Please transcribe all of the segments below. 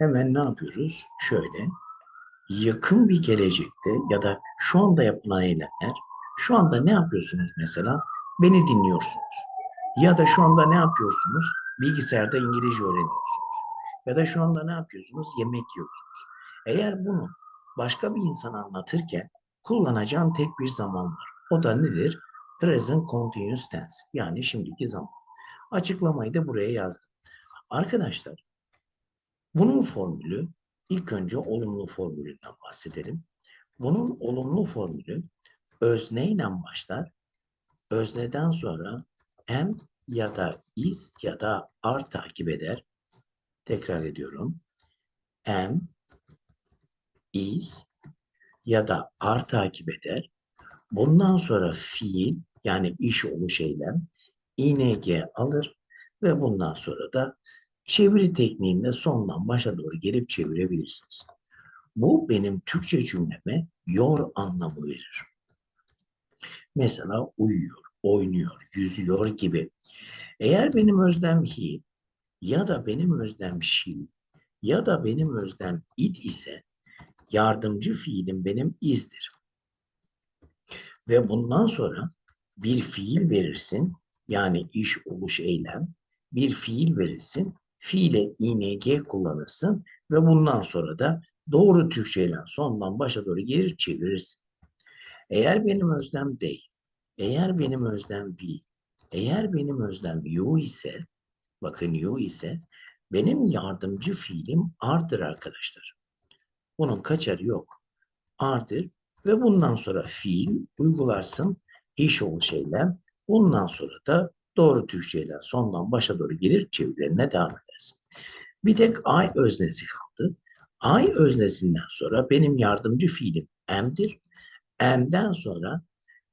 hemen ne yapıyoruz? Şöyle yakın bir gelecekte ya da şu anda yapılan eylemler şu anda ne yapıyorsunuz mesela? Beni dinliyorsunuz. Ya da şu anda ne yapıyorsunuz? Bilgisayarda İngilizce öğreniyorsunuz. Ya da şu anda ne yapıyorsunuz? Yemek yiyorsunuz. Eğer bunu başka bir insan anlatırken kullanacağın tek bir zaman var. O da nedir? Present Continuous Tense. Yani şimdiki zaman. Açıklamayı da buraya yazdım. Arkadaşlar bunun formülü ilk önce olumlu formülünden bahsedelim. Bunun olumlu formülü özneyle başlar. Özneden sonra am ya da is ya da are takip eder. Tekrar ediyorum. Am, is ya da are takip eder. Bundan sonra fiil yani iş oluş eylem ing alır ve bundan sonra da çeviri tekniğinde sondan başa doğru gelip çevirebilirsiniz. Bu benim Türkçe cümleme yor anlamı verir. Mesela uyuyor, oynuyor, yüzüyor gibi. Eğer benim özlem he ya da benim özlem she ya da benim özlem it ise yardımcı fiilim benim izdir. Ve bundan sonra bir fiil verirsin yani iş oluş eylem bir fiil verirsin fiile ing kullanırsın ve bundan sonra da doğru Türkçeyle sondan başa doğru gelir çevirirsin. Eğer benim özlem they, eğer benim özlem we, eğer benim özlem you ise, bakın you ise benim yardımcı fiilim are'dır arkadaşlar. Bunun kaçarı yok. Are'dır ve bundan sonra fiil uygularsın iş ol eylem. Bundan sonra da doğru Türkçeyle sondan başa doğru gelir çevirilerine devam edersin. Bir tek I öznesi kaldı. I öznesinden sonra benim yardımcı fiilim am'dir. Am'den sonra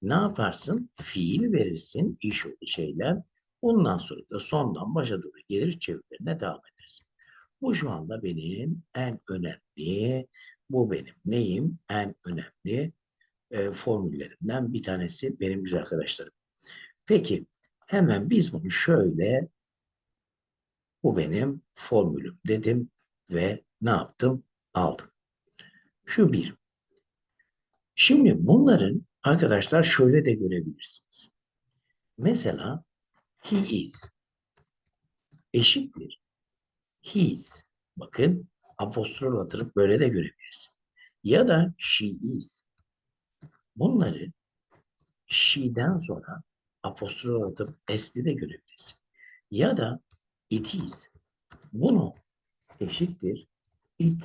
ne yaparsın? Fiil verirsin iş şeyler. Bundan sonra da sondan başa doğru gelir çevirilerine devam edersin. Bu şu anda benim en önemli, bu benim neyim? En önemli e, formüllerimden bir tanesi benim güzel arkadaşlarım. Peki hemen biz bunu şöyle bu benim formülüm dedim ve ne yaptım? Aldım. Şu bir. Şimdi bunların arkadaşlar şöyle de görebilirsiniz. Mesela he is eşittir. His. Bakın apostrof atırıp böyle de görebilirsin. Ya da she is. Bunları she'den sonra apostrof atıp s'li de görebilirsin. Ya da it is. Bunu eşittir it,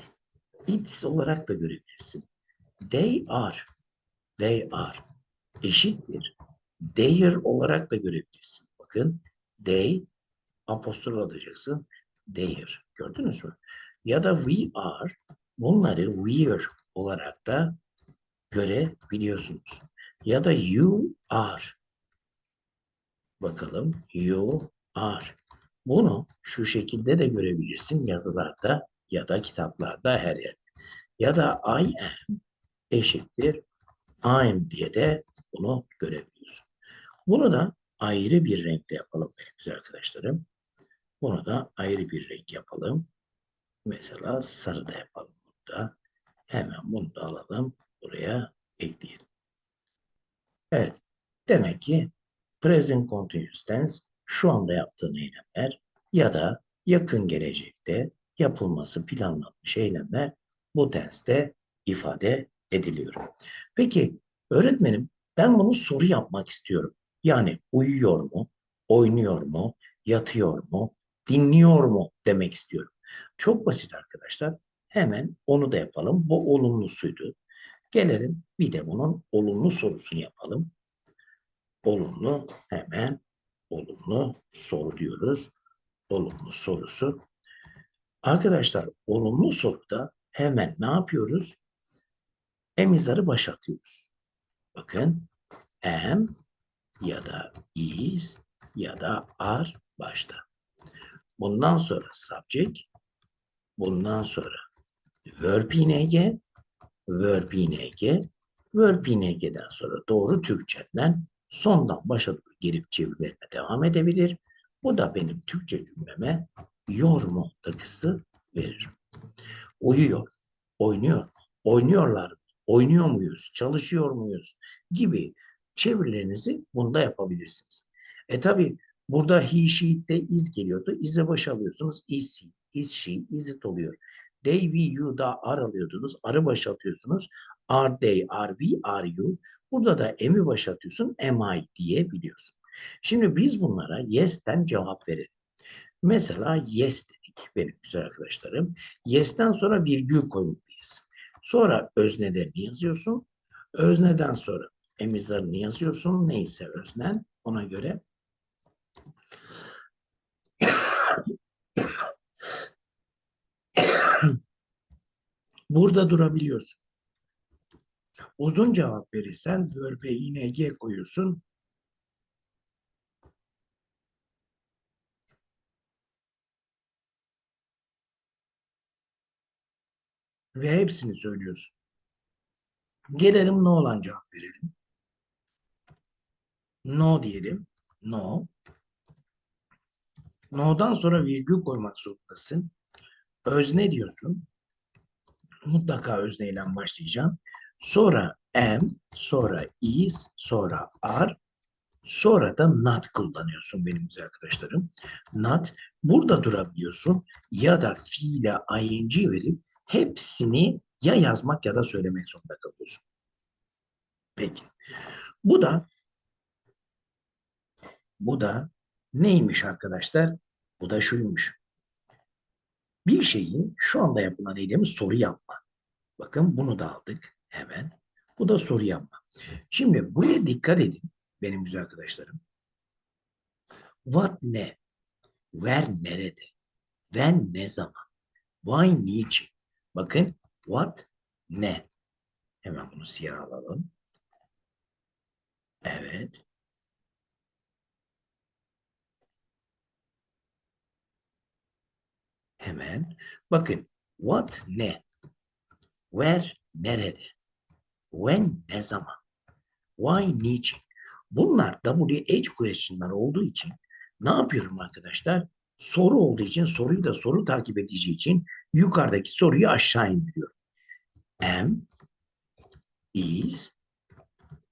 it olarak da görebilirsin. They are, they are eşittir. Their olarak da görebilirsin. Bakın they apostrof atacaksın. Their. Gördünüz mü? Ya da we are bunları we're olarak da görebiliyorsunuz. Ya da you are. Bakalım you are. Bunu şu şekilde de görebilirsin yazılarda ya da kitaplarda her yerde. Ya da I am eşittir I'm diye de bunu görebiliyorsun. Bunu da ayrı bir renkte yapalım benim güzel arkadaşlarım. Bunu da ayrı bir renk yapalım. Mesela sarı da yapalım burada. Hemen bunu da alalım. Buraya ekleyelim. Evet. Demek ki present continuous tense şu anda yaptığın eylemler ya da yakın gelecekte yapılması planlanmış eylemler bu tenste ifade ediliyor. Peki öğretmenim ben bunu soru yapmak istiyorum. Yani uyuyor mu, oynuyor mu, yatıyor mu, dinliyor mu demek istiyorum. Çok basit arkadaşlar. Hemen onu da yapalım. Bu olumlusuydu. Gelelim bir de bunun olumlu sorusunu yapalım. Olumlu hemen olumlu soru diyoruz. Olumlu sorusu. Arkadaşlar olumlu soruda hemen ne yapıyoruz? Emizarı başa atıyoruz. Bakın am ya da is ya da are başta. Bundan sonra subject, bundan sonra verb ing, verb ing, verb ing'den sonra doğru Türkçeden sondan başa doğru gelip çevirmeye devam edebilir. Bu da benim Türkçe cümleme yor mu takısı verir. Uyuyor, oynuyor, oynuyorlar, oynuyor muyuz, çalışıyor muyuz gibi çevirilerinizi bunda yapabilirsiniz. E tabi burada he, she'de is geliyordu. Is'e baş alıyorsunuz. Is he, is she, is it oluyor. They, we, you da are alıyordunuz. Arı baş atıyorsunuz. Are they, are we, are you. Burada da em'i baş atıyorsun. Am I diye biliyorsun. Şimdi biz bunlara yes'ten cevap verelim. Mesela yes dedik benim güzel arkadaşlarım. Yes'ten sonra virgül koymalıyız. Sonra öznelerini yazıyorsun. Özneden sonra emizlerini yazıyorsun. Neyse öznen ona göre. Burada durabiliyorsun. Uzun cevap verirsen verbe ing koyuyorsun. Ve hepsini söylüyorsun. Gelelim no olan cevap verelim. No diyelim. No. No'dan sonra virgül koymak zorundasın. Özne diyorsun. Mutlaka özneyle başlayacağım. Sonra am, sonra is, sonra are, sonra da not kullanıyorsun benim güzel arkadaşlarım. Not. Burada durabiliyorsun ya da fiile ing verip hepsini ya yazmak ya da söylemek zorunda kalıyorsun. Peki. Bu da bu da neymiş arkadaşlar? Bu da şuymuş. Bir şeyin şu anda yapılan eylemi soru yapma. Bakın bunu da aldık hemen. Bu da soru yapma. Şimdi buraya dikkat edin benim güzel arkadaşlarım. What ne? Where nerede? When ne zaman? Why niçin? Bakın what ne? Hemen bunu siyah alalım. Evet. Hemen. Bakın what ne? Where nerede? When ne zaman? Why niçin? Bunlar WH question'lar olduğu için ne yapıyorum arkadaşlar? Soru olduğu için soruyu da soru takip edeceği için yukarıdaki soruyu aşağı indiriyorum. Am, is,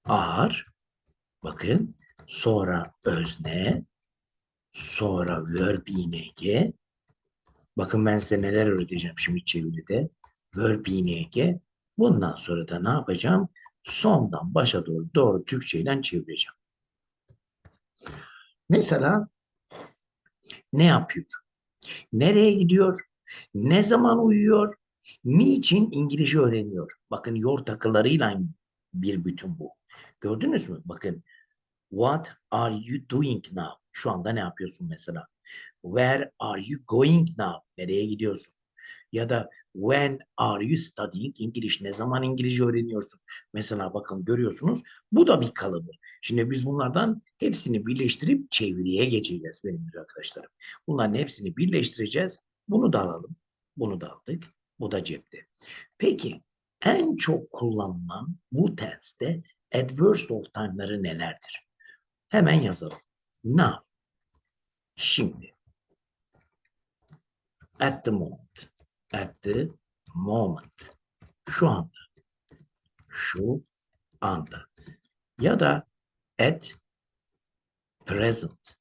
are, bakın sonra özne, sonra verb ing, bakın ben size neler öğreteceğim şimdi çeviride. Verb ing, bundan sonra da ne yapacağım? Sondan başa doğru doğru Türkçe ile çevireceğim. Mesela ne yapıyor? Nereye gidiyor? Ne zaman uyuyor? Niçin İngilizce öğreniyor? Bakın yor takılarıyla bir bütün bu. Gördünüz mü? Bakın what are you doing now? Şu anda ne yapıyorsun mesela? Where are you going now? Nereye gidiyorsun? Ya da when are you studying English? Ne zaman İngilizce öğreniyorsun? Mesela bakın görüyorsunuz bu da bir kalıbı. Şimdi biz bunlardan hepsini birleştirip çeviriye geçeceğiz benim arkadaşlarım. Bunların hepsini birleştireceğiz. Bunu da alalım. Bunu da aldık. Bu da cepte. Peki en çok kullanılan bu tenste adverse of time'ları nelerdir? Hemen yazalım. Now. Şimdi. At the moment. At the moment. Şu anda. Şu anda. Ya da at present.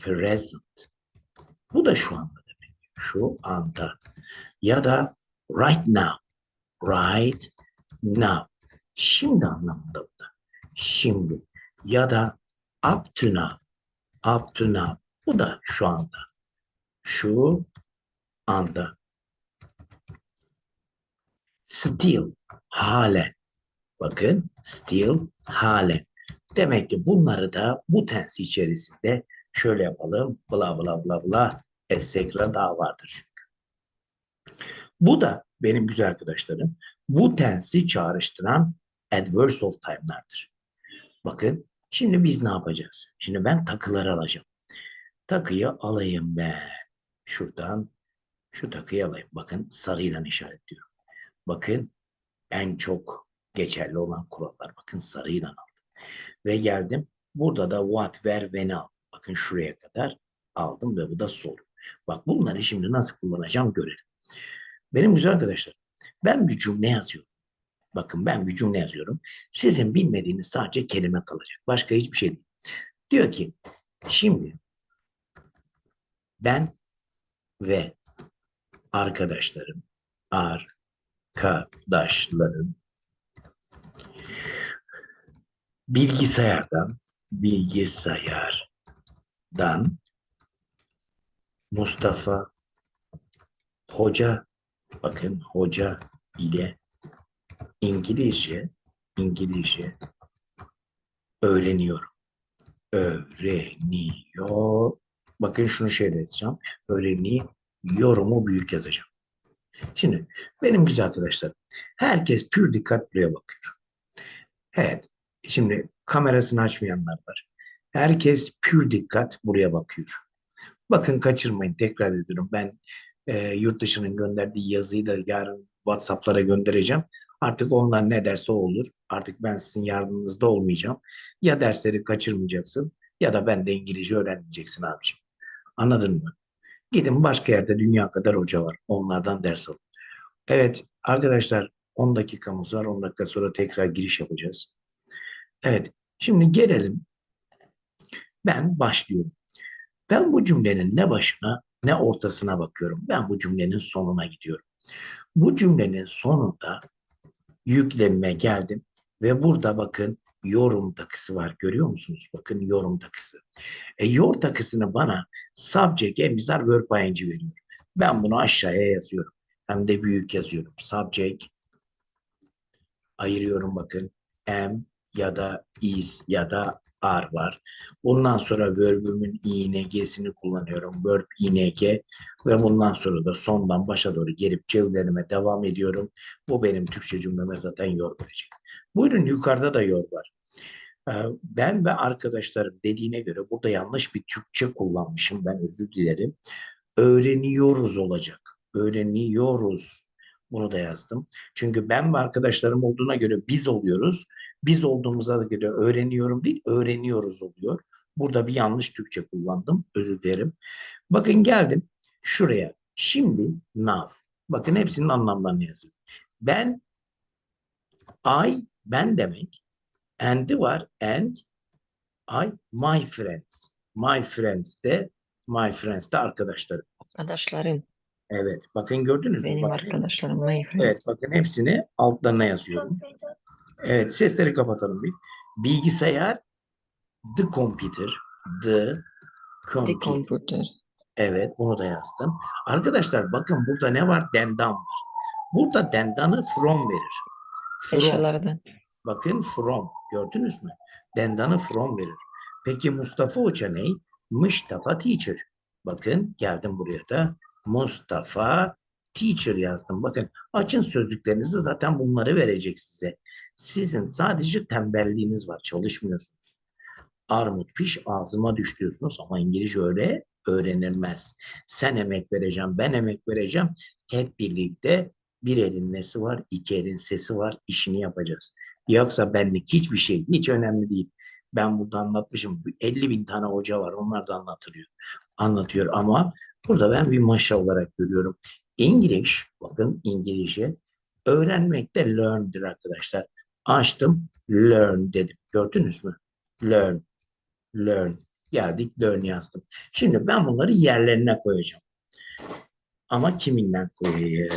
Present. Bu da şu anda demek. Şu anda. Ya da right now. Right now. Şimdi anlamında bu da. Şimdi. Ya da up to now. Up to now. Bu da şu anda. Şu anda. Still. Halen. Bakın. Still. Halen. Demek ki bunları da bu tensi içerisinde şöyle yapalım. Bla bla bla bla. Essekra daha vardır çünkü. Bu da benim güzel arkadaşlarım bu tensi çağrıştıran adverse of time'lardır. Bakın şimdi biz ne yapacağız? Şimdi ben takıları alacağım. Takıyı alayım ben. Şuradan şu takıyı alayım. Bakın sarıyla işaretliyorum. Bakın en çok geçerli olan kurallar. Bakın sarıyla aldım. Ve geldim. Burada da what, where, when aldım. Bakın şuraya kadar aldım ve bu da soru. Bak bunları şimdi nasıl kullanacağım görelim. Benim güzel arkadaşlar, ben bir cümle yazıyorum. Bakın ben bir cümle yazıyorum. Sizin bilmediğiniz sadece kelime kalacak. Başka hiçbir şey değil. Diyor ki, şimdi ben ve arkadaşlarım, arkadaşlarım bilgisayardan, bilgisayardan Mustafa Hoca, bakın hoca ile İngilizce, İngilizce öğreniyorum. Öğreniyor. Bakın şunu şöyle yazacağım. Öğreniyorumu büyük yazacağım. Şimdi benim güzel arkadaşlar. Herkes pür dikkat buraya bakıyor. Evet. Şimdi kamerasını açmayanlar var. Herkes pür dikkat buraya bakıyor. Bakın kaçırmayın. Tekrar ediyorum. Ben e, yurt dışının gönderdiği yazıyı da yarın WhatsApp'lara göndereceğim. Artık onlar ne derse olur. Artık ben sizin yardımınızda olmayacağım. Ya dersleri kaçırmayacaksın ya da ben de İngilizce öğrenmeyeceksin abiciğim. Anladın mı? Gidin başka yerde dünya kadar hoca var. Onlardan ders alın. Evet arkadaşlar 10 dakikamız var. 10 dakika sonra tekrar giriş yapacağız. Evet şimdi gelelim. Ben başlıyorum. Ben bu cümlenin ne başına ne ortasına bakıyorum. Ben bu cümlenin sonuna gidiyorum. Bu cümlenin sonunda yüklemime geldim ve burada bakın yorum takısı var. Görüyor musunuz? Bakın yorum takısı. E, yor takısını bana subject, emizar, verb ing veriyor. Ben bunu aşağıya yazıyorum. Hem de büyük yazıyorum. Subject ayırıyorum bakın. Am ya da is ya da are var. Bundan sonra verb'ümün ing'sini kullanıyorum. Verb ing ve bundan sonra da sondan başa doğru gelip cevlerime devam ediyorum. Bu benim Türkçe cümleme zaten yor verecek. Buyurun yukarıda da yor var. Ee, Ben ve arkadaşlarım dediğine göre burada yanlış bir Türkçe kullanmışım. Ben özür dilerim. Öğreniyoruz olacak. Öğreniyoruz. Bunu da yazdım. Çünkü ben ve arkadaşlarım olduğuna göre biz oluyoruz. Biz olduğumuza göre öğreniyorum değil, öğreniyoruz oluyor. Burada bir yanlış Türkçe kullandım. Özür dilerim. Bakın geldim şuraya. Şimdi now. Bakın hepsinin anlamlarını yazıyorum. Ben, I, ben demek. And'i var. And, I, my friends. My friends de, my friends de arkadaşlarım. Arkadaşlarım. Evet. Bakın gördünüz mü? Benim Bakın, arkadaşlarım. My friends. Evet. Bakın hepsini altlarına yazıyorum. Evet, sesleri kapatalım bir. Bilgisayar, the computer, the The computer. computer. Evet, bunu da yazdım. Arkadaşlar bakın burada ne var? Dendan var. Burada dendanı from verir. From. Eşyalardan. Bakın from. Gördünüz mü? Dendanı from verir. Peki Mustafa Hoca ne? Mustafa teacher. Bakın geldim buraya da. Mustafa teacher yazdım. Bakın açın sözlüklerinizi zaten bunları verecek size. Sizin sadece tembelliğiniz var. Çalışmıyorsunuz. Armut piş ağzıma düş diyorsunuz ama İngilizce öyle öğrenilmez. Sen emek vereceğim, ben emek vereceğim. Hep birlikte bir elin nesi var, iki elin sesi var, işini yapacağız. Yoksa benlik hiçbir şey, hiç önemli değil. Ben burada anlatmışım. 50 bin tane hoca var, onlar da anlatılıyor. Anlatıyor ama burada ben bir maşa olarak görüyorum. English, bakın İngilizce, öğrenmekte learn'dir arkadaşlar. Açtım, learn dedim. Gördünüz mü? Learn, learn. Geldik, learn yazdım. Şimdi ben bunları yerlerine koyacağım. Ama kiminle koyayım?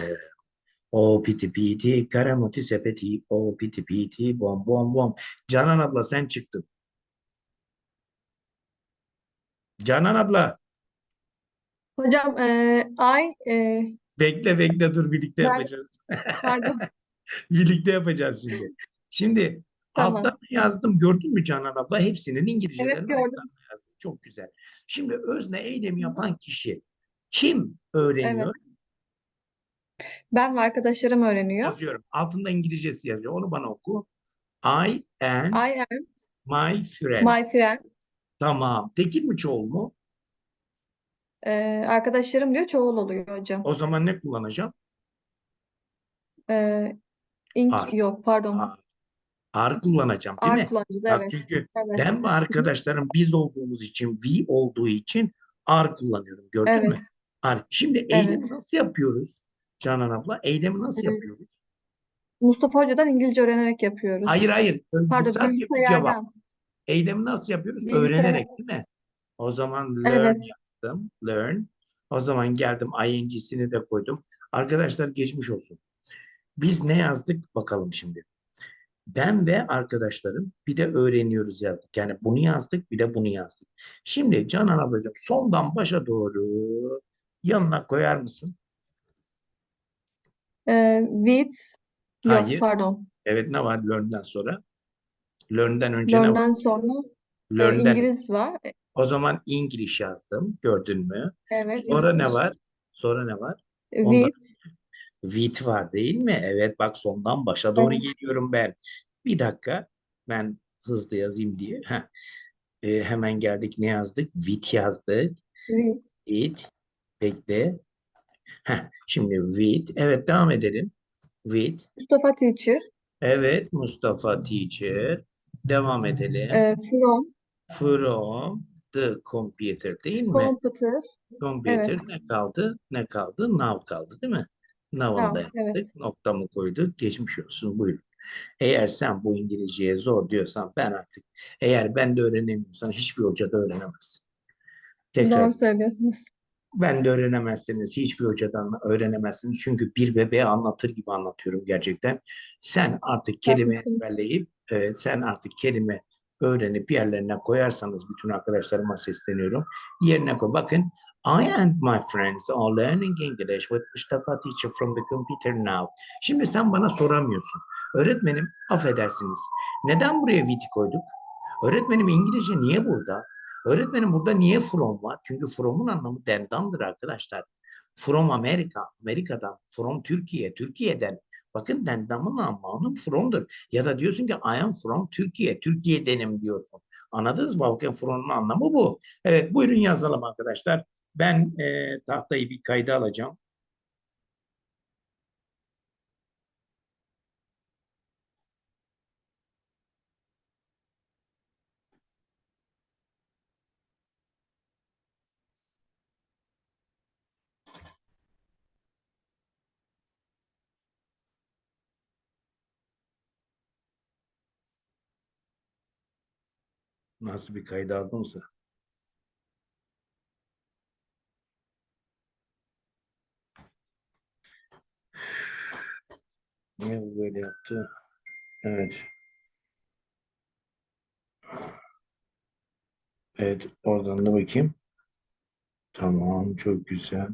O piti piti, karamuti sepeti, o piti piti, bom bom bom. Canan abla sen çıktın. Canan abla, Hocam eee, ay eee, bekle bekle dur birlikte Ben- yapacağız. pardon Birlikte yapacağız şimdi. Şimdi Tamam. alttan yazdım gördün mü Canan abla? Hepsinin İngilizcelerini Evet, gördüm. alttan yazdım. Çok güzel. Şimdi özne eylem yapan kişi kim öğreniyor? ben ve arkadaşlarım öğreniyor. Yazıyorum. Altında İngilizcesi yazıyor. Onu bana oku. I and I am my friends. my friend. Tamam. Tekil mi çoğul mu? Eee, arkadaşlarım diyor çoğul oluyor hocam. O zaman ne kullanacağım? Eee, ink Are. yok pardon. Are. Are kullanacağım değil Are mi? kullanacağız Bak evet. çünkü Evet. ben ve arkadaşlarım biz olduğumuz için, we olduğu için are kullanıyorum. Gördün mü? Evet. Are. Şimdi eylemi Evet. nasıl yapıyoruz? Canan abla. Eylemi nasıl Evet. yapıyoruz? Mustafa Hoca'dan İngilizce öğrenerek yapıyoruz. Hayır hayır. Pardon, bilgisayardan. Eylemi nasıl yapıyoruz? Bilgisayar- Öğrenerek değil mi? O zaman learn Evet. yaptım. Learn. O zaman geldim ing'sini de koydum. Arkadaşlar geçmiş olsun. Biz ne yazdık bakalım şimdi. Ben ve arkadaşlarım bir de öğreniyoruz yazdık. Yani bunu yazdık bir de bunu yazdık. Şimdi Canan ablacığım sondan başa doğru yanına koyar mısın? Ee, with yok Hayır. pardon. Evet ne var learn'den sonra? Learn'den önce ne var? Learn'den sonra e, Learn'den İngiliz var. O zaman English yazdım. Gördün mü? Evet, Sonra ne var? Sonra ne var? Ondan- With With var değil mi? Evet bak sondan başa doğru Evet. geliyorum ben. Bir dakika ben hızlı yazayım diye. Heh. Ee, hemen geldik ne yazdık? With yazdık. with With. Bekle. Heh. Şimdi with. Evet devam edelim. With. Mustafa Teacher. Evet Mustafa Teacher. Devam edelim. e, from From the computer değil mi? computer. Computer Evet. ne kaldı? Ne kaldı? Now kaldı değil mi? Now'ı Now, da yaptık. evet. Noktamı koyduk. Geçmiş olsun. Buyurun. Eğer sen bu İngilizceye zor diyorsan ben artık eğer ben de öğrenemiyorsan hiçbir hoca da öğrenemez. Tekrar Doğru söylüyorsunuz. ben de öğrenemezseniz hiçbir hocadan öğrenemezsiniz. Çünkü bir bebeğe anlatır gibi anlatıyorum gerçekten. Sen artık kelime Haklısın. ezberleyip evet, sen artık kelime öğrenip yerlerine koyarsanız bütün arkadaşlarıma sesleniyorum. Yerine koy. Bakın I and my friends are learning English with Mustafa teacher from the computer now. Şimdi sen bana soramıyorsun. Öğretmenim affedersiniz. Neden buraya with koyduk? Öğretmenim İngilizce niye burada? Öğretmenim burada niye from var? Çünkü from'un anlamı dendandır arkadaşlar. From Amerika, Amerika'dan. From Türkiye, Türkiye'den. Bakın dendamın anlamı from'dur. Ya da diyorsun ki I am from Türkiye, Türkiye'denim diyorsun. Anladınız mı? Bakın from'un anlamı bu. Evet buyurun yazalım arkadaşlar. Ben e, tahtayı bir kayda alacağım. Nasıl bir kayda aldımsa. Niye böyle yaptı? Evet. Evet, oradan da bakayım. Tamam, çok güzel.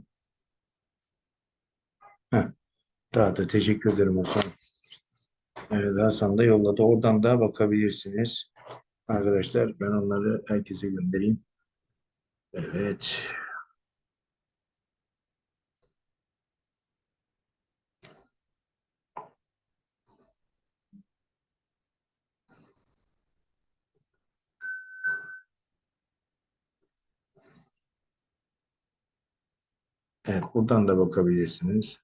Heh, daha da teşekkür ederim Hasan. Evet, Hasan da yolladı. Oradan da bakabilirsiniz. Arkadaşlar ben onları herkese göndereyim. Evet. Evet, buradan da bakabilirsiniz.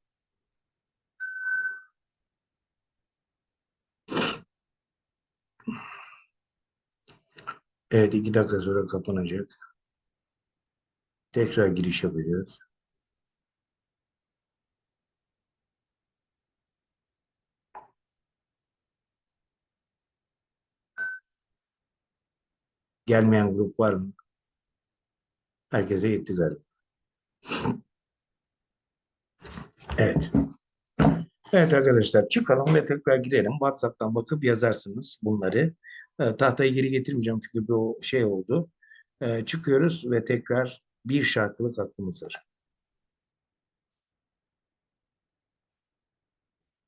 Evet, iki dakika sonra kapanacak. Tekrar giriş yapacağız. Gelmeyen grup var mı? Herkese gitti galiba. Evet. Evet arkadaşlar çıkalım ve tekrar girelim. WhatsApp'tan bakıp yazarsınız bunları. E, tahtayı geri getirmeyeceğim çünkü bu şey oldu. E, çıkıyoruz ve tekrar bir şarkılık aklımız var.